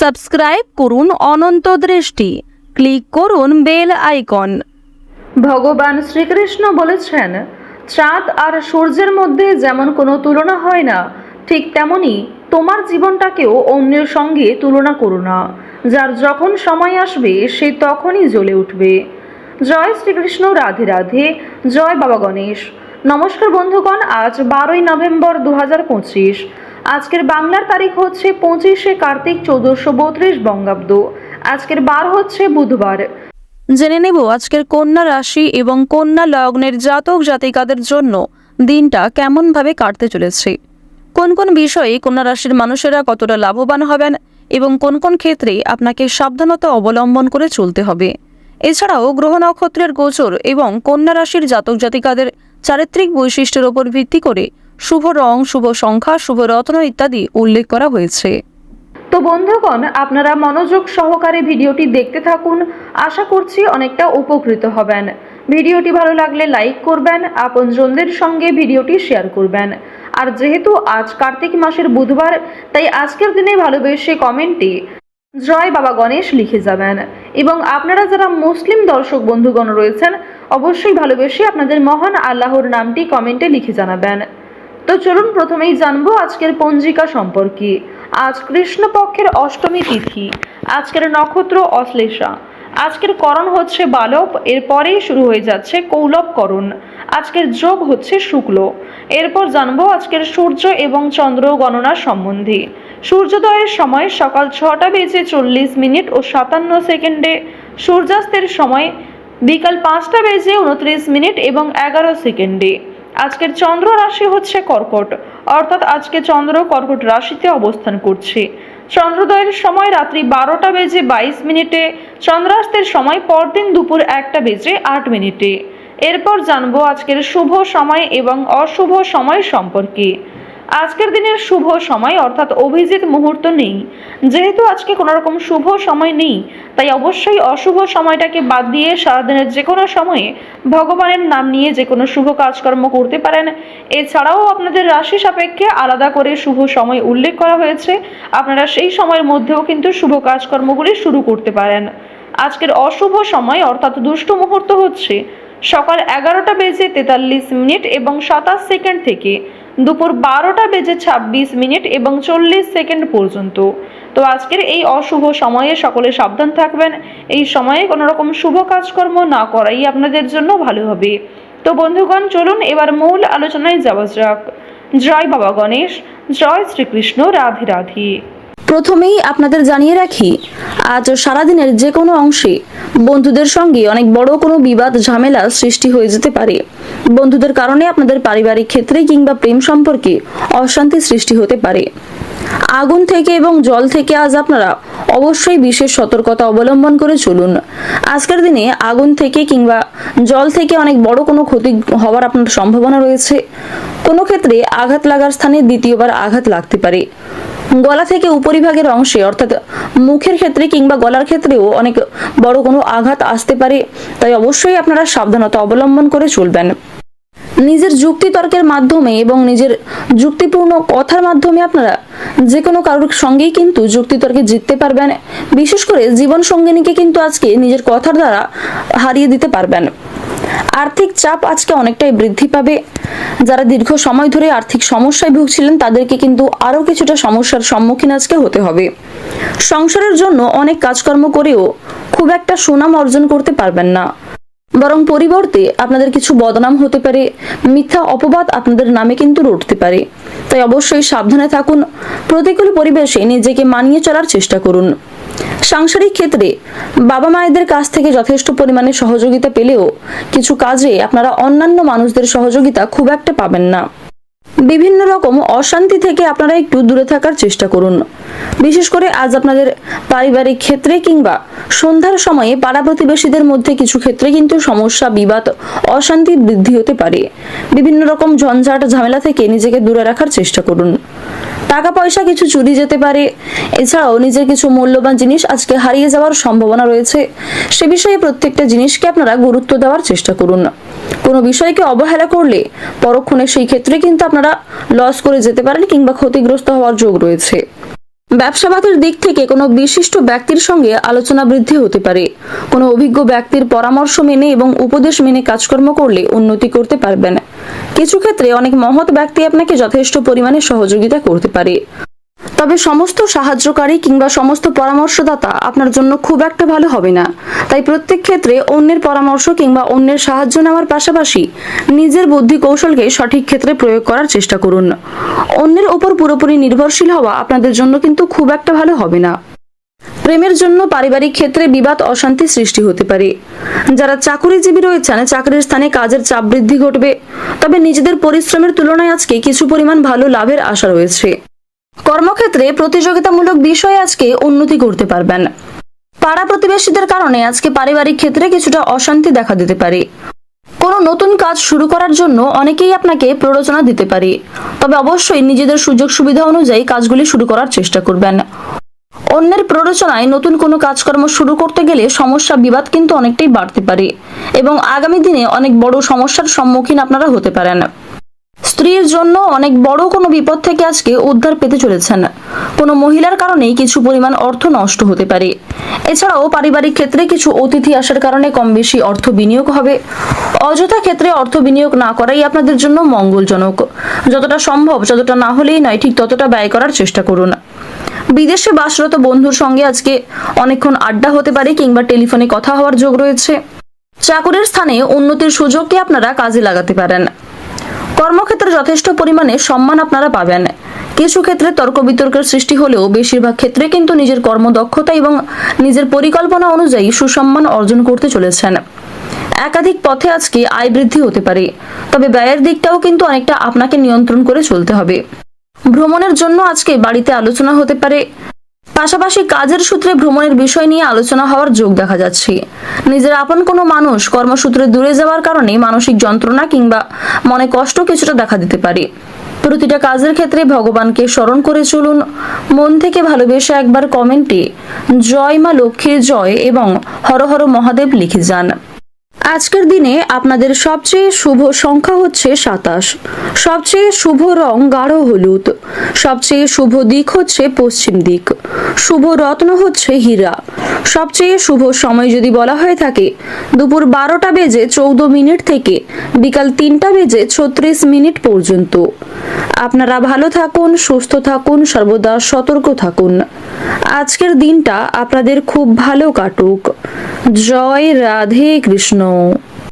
Subscribe করুন অনন্ত দৃষ্টি। Click করুন বেল আইকন। ভগবান শ্রীকৃষ্ণ বলেছেন, চাঁদ আর সূর্যের মধ্যে যেমন কোনো তুলনা হয় না, ঠিক তেমনি তোমার জীবনটাকেও অন্যের সঙ্গে তুলনা করো না। যার যখন সময় আসবে, সে তখনই জ্বলে উঠবে। জয় শ্রীকৃষ্ণ, রাধে রাধে, জয় বাবা গণেশ। নমস্কার বন্ধুগণ, আজ বারোই নভেম্বর দু হাজার পঁচিশ। আজকের বাংলার তারিখ হচ্ছে পঁচিশে কার্তিক চৌদ্দশো বত্রিশ বঙ্গাব্দ। আজকের বার হচ্ছে বুধবার। জেনে নেব আজকের কন্যা রাশি এবং কন্যা লগ্নের জাতক জাতিকাদের জন্য দিনটা কেমনভাবে কাটতে চলেছে। কোন কোন বিষয়ে কন্যা রাশির মানুষেরা কতটা লাভবান হবেন এবং কোন কোন ক্ষেত্রে আপনাকে সাবধানতা অবলম্বন করে চলতে হবে। এছাড়াও গ্রহ নক্ষত্রের গোচর এবং কন্যা রাশির জাতক জাতিকাদের চারিত্রিক বৈশিষ্ট্যের ওপর ভিত্তি করে শুভ রং, শুভ সংখ্যা, শুভ রত্ন ইত্যাদি উল্লেখ করা হয়েছে। তো বন্ধুগণ, আপনারা মনোযোগ সহকারে ভিডিওটি দেখতে থাকুন। আশা করছি অনেকটা উপকৃত হবেন। ভিডিওটি ভালো লাগলে লাইক করবেন, আপনজনদের সঙ্গে ভিডিওটি শেয়ার করবেন। আর যেহেতু আজ কার্তিক মাসের বুধবার, তাই আজকের দিনে ভালোবেসে কমেন্টে জয় বাবা গণেশ লিখে যাবেন। এবং আপনারা যারা মুসলিম দর্শক বন্ধুগণ রয়েছেন, অবশ্যই ভালোবেসে আপনাদের মহান আল্লাহর নামটি কমেন্টে লিখে জানাবেন। তো চলুন প্রথমেই জানব আজকের পঞ্জিকা সম্পর্কে। আজ কৃষ্ণপক্ষের অষ্টমী তিথি, আজকের নক্ষত্র অশ্লেষা। আজকের করণ হচ্ছে বালব, এরপরেই শুরু হয়ে যাচ্ছে কৌলব করণ। আজকের যোগ হচ্ছে শুক্ল। এরপর জানব আজকের সূর্য এবং চন্দ্র গণনা সম্বন্ধে। সূর্যোদয়ের সময় সকাল ছটা বেজে চল্লিশ মিনিট ও সাতান্ন সেকেন্ডে, সূর্যাস্তের সময় বিকাল পাঁচটা বেজে উনত্রিশ মিনিট এবং এগারো সেকেন্ডে। আজকের চন্দ্র রাশি হচ্ছে কর্কট। অর্থাৎ আজকে চন্দ্র কর্কট রাশিতে অবস্থান করছে। চন্দ্রোদয়ের সময় রাত্রি বারোটা বেজে বাইশ মিনিটে, চন্দ্রাস্তের সময় পরদিন দুপুর একটা বেজে আট মিনিটে। এরপর জানব আজকের শুভ সময় এবং অশুভ সময় সম্পর্কে। আজকের দিনের শুভ সময়, অর্থাৎ অভিজিৎ মুহূর্ত নেই। যেহেতু আজকে কোনো রকম শুভ সময় নেই, তাই অবশ্যই অশুভ সময়টাকে বাদ দিয়ে সারাদিনের যে কোনো সময়ে ভগবানের নাম নিয়ে যে কোনো শুভ কাজকর্ম করতে পারেন। এছাড়াও আপনাদের রাশি সাপেক্ষে আলাদা করে শুভ সময় উল্লেখ করা হয়েছে। আপনারা সেই সময়ের মধ্যেও কিন্তু শুভ কাজকর্মগুলি শুরু করতে পারেন। আজকের অশুভ সময়, অর্থাৎ দুষ্ট মুহূর্ত হচ্ছে সকাল এগারোটা বেজে তেতাল্লিশ মিনিট এবং সাতাশ সেকেন্ড থেকে দুপুর বারোটা বেজে ছাব্বিশ মিনিট এবং চল্লিশ সেকেন্ড পর্যন্ত। তো আজকের এই অশুভ সময়ে সকলে সাবধান থাকবেন। এই সময়ে কোনো রকম শুভ কাজকর্ম না করাই আপনাদের জন্য ভালো হবে। তো বন্ধুগণ, চলুন এবার মূল আলোচনায় যাওয়া যাক। জয় বাবা গণেশ, জয় শ্রীকৃষ্ণ, রাধে রাধে। প্রথমেই আপনাদের জানিয়ে রাখি, আজ সারাদিনের যে কোনো অংশে বন্ধুদের সঙ্গে অনেক বড় কোনো বিবাদ, ঝামেলা সৃষ্টি হয়ে যেতে পারে। বন্ধুদের কারণে আপনাদের পারিবারিক ক্ষেত্রে কিংবা প্রেম সম্পর্কে অশান্তি সৃষ্টি হতে পারে। আগুন থেকে এবং জল থেকে আজ আপনারা অবশ্যই বিশেষ সতর্কতা অবলম্বন করে চলুন। আজকের দিনে আগুন থেকে কিংবা জল থেকে অনেক বড় কোনো ক্ষতি হওয়ার আপনার সম্ভাবনা রয়েছে। কোনো ক্ষেত্রে আঘাত লাগার স্থানে দ্বিতীয়বার আঘাত লাগতে পারে। গলা থেকে উপরিভাগের অংশে, অর্থাৎ মুখের ক্ষেত্রে কিংবা গলার ক্ষেত্রেও অনেক বড় কোনো আঘাত আসতে পারে। তাই অবশ্যই আপনারা সাবধানতা অবলম্বন করে চলবেন। নিজের যুক্তিতর্কের মাধ্যমে এবং নিজের যুক্তিপূর্ণ কথার মাধ্যমে আপনারা যে কোনো কারোর সঙ্গেই কিন্তু যুক্তিতর্কে জিততে পারবেন। বিশেষ করে জীবন সঙ্গিনীকে কিন্তু আজকে নিজের কথার দ্বারা হারিয়ে দিতে পারবেন। আর্থিক চাপ আজকে অনেকটাই বৃদ্ধি পাবে। যারা দীর্ঘ সময় ধরে আর্থিক সমস্যায় ভুগছিলেন, তাদেরকে কিন্তু আরও কিছুটা সমস্যার সম্মুখীন আজকে হতে হবে। সংসারের জন্য অনেক কাজকর্ম করেও খুব একটা সুনাম অর্জন করতে পারবেন না। বরং পরিবর্তে আপনাদের কিছু বদনাম হতে পারে, মিথ্যা অপবাদ আপনাদের নামে কিন্তু রটতে পারে। তাই অবশ্যই সাবধানে থাকুন। প্রতিকূল পরিবেশে নিজেকে মানিয়ে চলার চেষ্টা করুন। সাংসারিক ক্ষেত্রে বাবা মায়েদের কাছ থেকে যথেষ্ট পরিমাণে সহযোগিতা পেলেও কিছু কাজে আপনারা অন্যান্য মানুষদের সহযোগিতা খুব একটা পাবেন না। বিভিন্ন রকম অশান্তি থেকে আপনারা একটু দূরে থাকার চেষ্টা করুন। বিশেষ করে আজ আপনাদের পারিবারিক ক্ষেত্রে কিংবা সন্ধ্যার সময়ে পাড়া প্রতিবেশীদের মধ্যে কিছু ক্ষেত্রে কিন্তু সমস্যা, বিবাদ, অশান্তি বৃদ্ধি হতে পারে। বিভিন্ন রকম ঝঞ্ঝাট, ঝামেলা থেকে নিজেকে দূরে রাখার চেষ্টা করুন। টাকা পয়সা কিছু চুরি যেতে পারে। এছাড়াও নিজের কিছু মূল্যবান জিনিস আজকে হারিয়ে যাওয়ার সম্ভাবনা রয়েছে। সে বিষয়ে প্রত্যেকটা জিনিসকে আপনারা গুরুত্ব দেওয়ার চেষ্টা করুন। কোনো বিষয়কে অবহেলা করলে পরক্ষণে সেই ক্ষেত্রে কিন্তু আপনারা লস করে যেতে পারেন কিংবা ক্ষতিগ্রস্ত হওয়ার যোগ রয়েছে। ব্যবসাবাদের দিক থেকে কোনো বিশিষ্ট ব্যক্তির সঙ্গে আলোচনা বৃদ্ধি হতে পারে। কোনো অভিজ্ঞ ব্যক্তির পরামর্শ মেনে এবং উপদেশ মেনে কাজকর্ম করলে উন্নতি করতে পারবেন। কিছু ক্ষেত্রে অনেক মহৎ ব্যক্তি আপনাকে যথেষ্ট পরিমাণে সহযোগিতা করতে পারে। তবে সমস্ত সাহায্যকারী কিংবা সমস্ত পরামর্শদাতা আপনার জন্য খুব একটা ভালো হবে না। তাই প্রত্যেক ক্ষেত্রে অন্যের পরামর্শ কিংবা অন্যের সাহায্য নেওয়ার পাশাপাশি নিজের বুদ্ধি কৌশলকে সঠিক ক্ষেত্রে প্রয়োগ করার চেষ্টা করুন। অন্যের ওপর পুরোপুরি নির্ভরশীল হওয়া আপনাদের জন্য কিন্তু খুব একটা ভালো হবে না। প্রেমের জন্য পারিবারিক ক্ষেত্রে বিবাদ অশান্তি সৃষ্টি হতে পারে। যারা চাকুরিজীবী রয়েছেন, চাকরির স্থানে কাজের চাপ বৃদ্ধি ঘটবে। তবে নিজেদের পরিশ্রমের তুলনায় আজকে কিছু পরিমাণ ভালো লাভের আশা রয়েছে। কর্মক্ষেত্রে প্রতিযোগিতামূলক বিষয়ে আজকে উন্নতি করতে পারবেন। পাড়া প্রতিবেশীদের কারণে আজকে পারিবারিক ক্ষেত্রে কিছুটা অশান্তি দেখা দিতে পারে। কোনো নতুন কাজ শুরু করার জন্য অনেকেই আপনাকে প্ররোচনা দিতে পারে। তবে অবশ্যই নিজেদের সুযোগ সুবিধা অনুযায়ী কাজগুলি শুরু করার চেষ্টা করবেন। অন্যের প্ররোচনায় নতুন কোনো কাজকর্ম শুরু করতে গেলে সমস্যা বিবাদ কিন্তু অনেকটাই বাড়তে পারে এবং আগামী দিনে অনেক বড় সমস্যার সম্মুখীন আপনারা হতে পারেন। স্ত্রীর জন্য অনেক বড় কোনো বিপদ থেকে আজকে উদ্ধার পেতে চলেছেন। কোনো মহিলার কারণেই কিছু পরিমাণ অর্থ নষ্ট হতে পারে। এছাড়াও পারিবারিক ক্ষেত্রে কিছু অতিথি আসার কারণে কম বেশি অর্থ বিনিয়োগ হবে। অযথা ক্ষেত্রে অর্থ বিনিয়োগ না করাই আপনাদের জন্য মঙ্গলজনক। যতটা সম্ভব, যতটা না হলেই নয়, ঠিক ততটা ব্যয় করার চেষ্টা করুন। বিদেশে বাসরত বন্ধুর সঙ্গে আজকে অনেকক্ষণ আড্ডা হতে পারে কিংবা টেলিফোনে কথা হওয়ার যোগ রয়েছে। চাকুরির স্থানে উন্নতির সুযোগকে আপনারা কাজে লাগাতে পারেন। কর্মক্ষেত্রে যথেষ্ট পরিমাণে সম্মান আপনারা পাবেন। কিছু ক্ষেত্রে তর্ক বিতর্কের সৃষ্টি হলেও বেশিরভাগ ক্ষেত্রে কিন্তু নিজের কর্মদক্ষতা এবং নিজের পরিকল্পনা অনুযায়ী সুসম্মান অর্জন করতে চলেছেন। একাধিক পথে আজকে আয় বৃদ্ধি হতে পারে, তবে ব্যয়ের দিকটাও কিন্তু অনেকটা আপনাকে নিয়ন্ত্রণ করে চলতে হবে। ভ্রমণের জন্য আজকে বাড়িতে আলোচনা হতে পারে। পাশাপাশি কাজের সূত্রে ভ্রমণের বিষয় নিয়ে আলোচনা হওয়ার যোগ দেখা যাচ্ছে। নিজের আপন কোনো মানুষ কর্মসূত্রে দূরে যাওয়ার কারণে মানসিক যন্ত্রণা কিংবা মনে কষ্ট কিছুটা দেখা দিতে পারে। প্রতিটা কাজের ক্ষেত্রে ভগবানকে স্মরণ করে চলুন, মন থেকে ভালোবেসে একবার কমেন্টে জয় মা লক্ষ্মীর জয় এবং হর হর মহাদেব লিখে যান। আজকের দিনে আপনাদের সবচেয়ে শুভ সংখ্যা হচ্ছে সাতাশ। সবচেয়ে শুভ রং গাঢ় হলুদ। সবচেয়ে শুভ দিক হচ্ছে পশ্চিম দিক। শুভ রত্ন হচ্ছে হীরা। সবচেয়ে শুভ সময় যদি বলা হয়ে থাকে, দুপুর বারোটা বেজে চৌদ্দ মিনিট থেকে বিকাল তিনটা বেজে ছত্রিশ মিনিট পর্যন্ত। আপনারা ভালো থাকুন, সুস্থ থাকুন, সর্বদা সতর্ক থাকুন। আজকের দিনটা আপনাদের খুব ভালো কাটুক। জয় রাধে কৃষ্ণ।